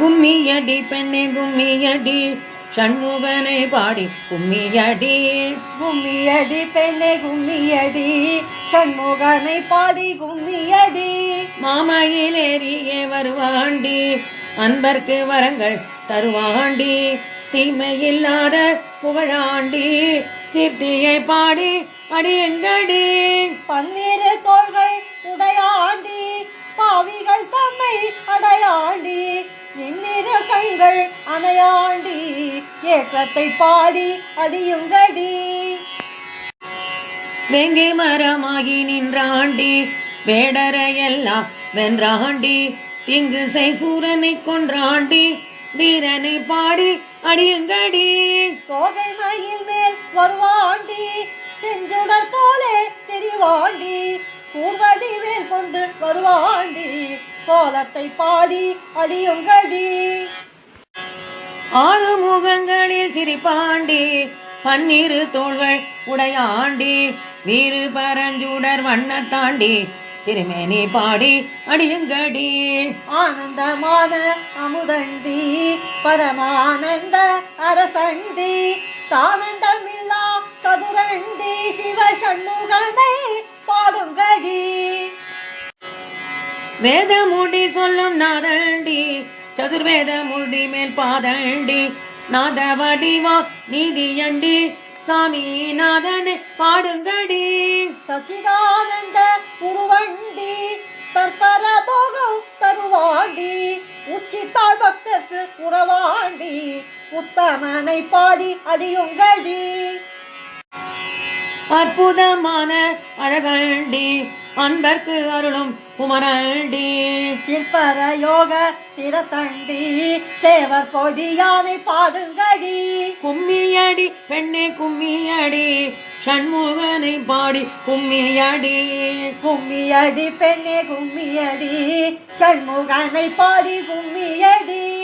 கும்மியடி பெண்ணே கும்மியடி. சண்முகனை பாடி கும்மியடி. கும்மியடி பெண்ணே கும்மியடி. சண்முகனை பாடி கும்மியடி. மாமையிலேறியே வருவாண்டி. அன்பர்க்கு வரங்கள் தருவாண்டி. தீமையில்லாத புகழாண்டி. கீர்த்தியை பாடி அடியங்கடி பன்னிரு தோள்கள் கண்கள் அணையாண்டி ஏக்கத்தை பாடி அடியுங்கடி வெங்கை மரமாகி நின்றாண்டி வேடரையெல்லாம் வென்றாண்டி திங்கு சூரனை கொன்றாண்டி வீரனை பாடி அடியுங்கடி தோகை மயில் மேல் வருவாண்டி செஞ்சுடர் போலே தெரிவாண்டி கூர்வடி வேல் கொண்டு வருவாண்டி கோலத்தை பாடி அடியுங்கடி ஆறு முகங்களில் சிரிப்பாண்டி பன்னிரு தோள்கள் உடையாண்டி வீறு பரஞ்சுடர் வண்ணத்தாண்டி திருமேனி பாடி அடியுங்கடி ஆனந்தமான அமுதண்டி பரமானந்த அரசண்டி தானந்தமில்லா சதுரண்டி சிவ சண்முகனை பாடுங்கடி. வேதமுடி சொல்லும் நாதண்டி சதுர்வேத முடி மேல் பாதண்டி நாத வடிவா நீதியண்டி சாமி நாதனை பாடுங்கடி. சச்சிதானந்த உருவண்டி தற்பர போகம் தருவாண்டி உச்சித்தாள் பக்கத்து உறவாண்டி உத்தமனை பாடி அடியுங்கடி. அற்புதமான அழகண்டி அன்பர்க்கு அருளும் குமரண்டி. சிற்பர யோக திறத்தண்டி சேவர் கொடியானை பாடுங்கடி. கும்மியடி பெண்ணே கும்மியடி சண்முகனை பாடி கும்மியடி. கும்மியடி பெண்ணே கும்மியடி சண்முகனை பாடி கும்மியடி.